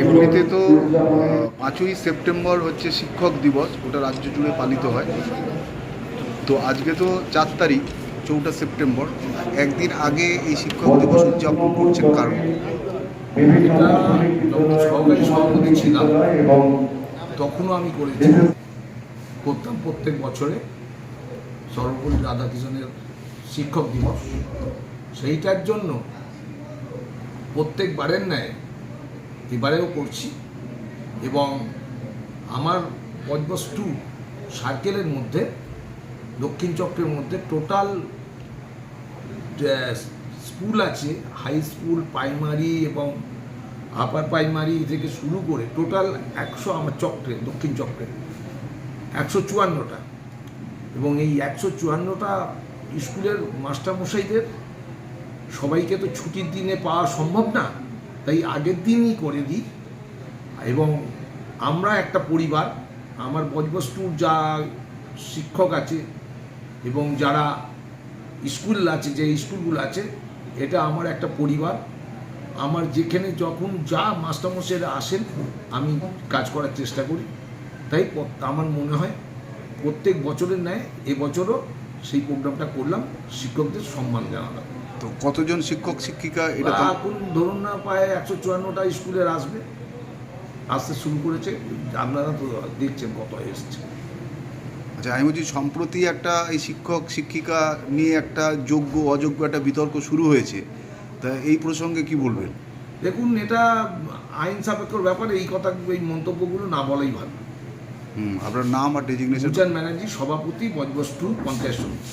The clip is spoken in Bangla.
এমনিতে তো পাঁচই সেপ্টেম্বর হচ্ছে শিক্ষক দিবস ওটা রাজ্য জুড়ে পালিত হয়। তো আজকে তো চার তারিখ চৌঠা সেপ্টেম্বর। একদিন আগে এই শিক্ষক দিবস উদযাপন করছেন কারণ সহকারী সভাপতি ছিলাম তখনও আমি করেছি। করতাম প্রত্যেক বছরে সর্বপল্লী রাধাকৃষ্ণের শিক্ষক দিবস। সেইটার জন্য প্রত্যেকবারের ন্যায় এবারেও করছি এবং আমার পদ্মস টু সার্কেলের মধ্যে, দক্ষিণ চক্রের মধ্যে টোটাল স্কুল আছে, হাই স্কুল, প্রাইমারি এবং আপার প্রাইমারি থেকে শুরু করে টোটাল একশো আমার চক্রে, দক্ষিণ চক্রে, একশো চুয়ান্নটা এবং এই একশো চুয়ান্নটা স্কুলের মাস্টারমশাইদের সবাইকে তো ছুটির দিনে পাওয়া সম্ভব না, তাই আগের দিনই করে দিই। এবং আমরা একটা পরিবার, আমার বজবস্তুর যা শিক্ষক আছে এবং যারা স্কুল আছে, যে স্কুলগুলো আছে, এটা আমার একটা পরিবার। আমার যেখানে যখন যা মাস্টারমশাইরা আসেন, আমি কাজ করার চেষ্টা করি। তাই আমার মনে হয় প্রত্যেক বছরের ন্যায় এবছরও সেই প্রোগ্রামটা করলাম, শিক্ষকদের সম্মান জানালাম। তো কতজন শিক্ষক শিক্ষিকা এটা এখন ধরুন না প্রায় একশো চুয়ান্নটা স্কুলের আসবে। আসতে শুরু করেছে আপনারা তো দেখছেন কত এসছে। আচ্ছা আমি বলছি সম্প্রতি একটা এই শিক্ষক শিক্ষিকা নিয়ে একটা যোগ্য অযোগ্য একটা বিতর্ক শুরু হয়েছে। তা এই প্রসঙ্গে কি বলবেন? দেখুন এটা আইন সাপেক্ষর ব্যাপারে এই কথা এই মন্তব্যগুলো না বলাই ভালো। হুম আপনার নাম আর ডেজিগনেশন ব্যানার্জি সভাপতি বজবস্তু পঞ্চায়েত সমিতি।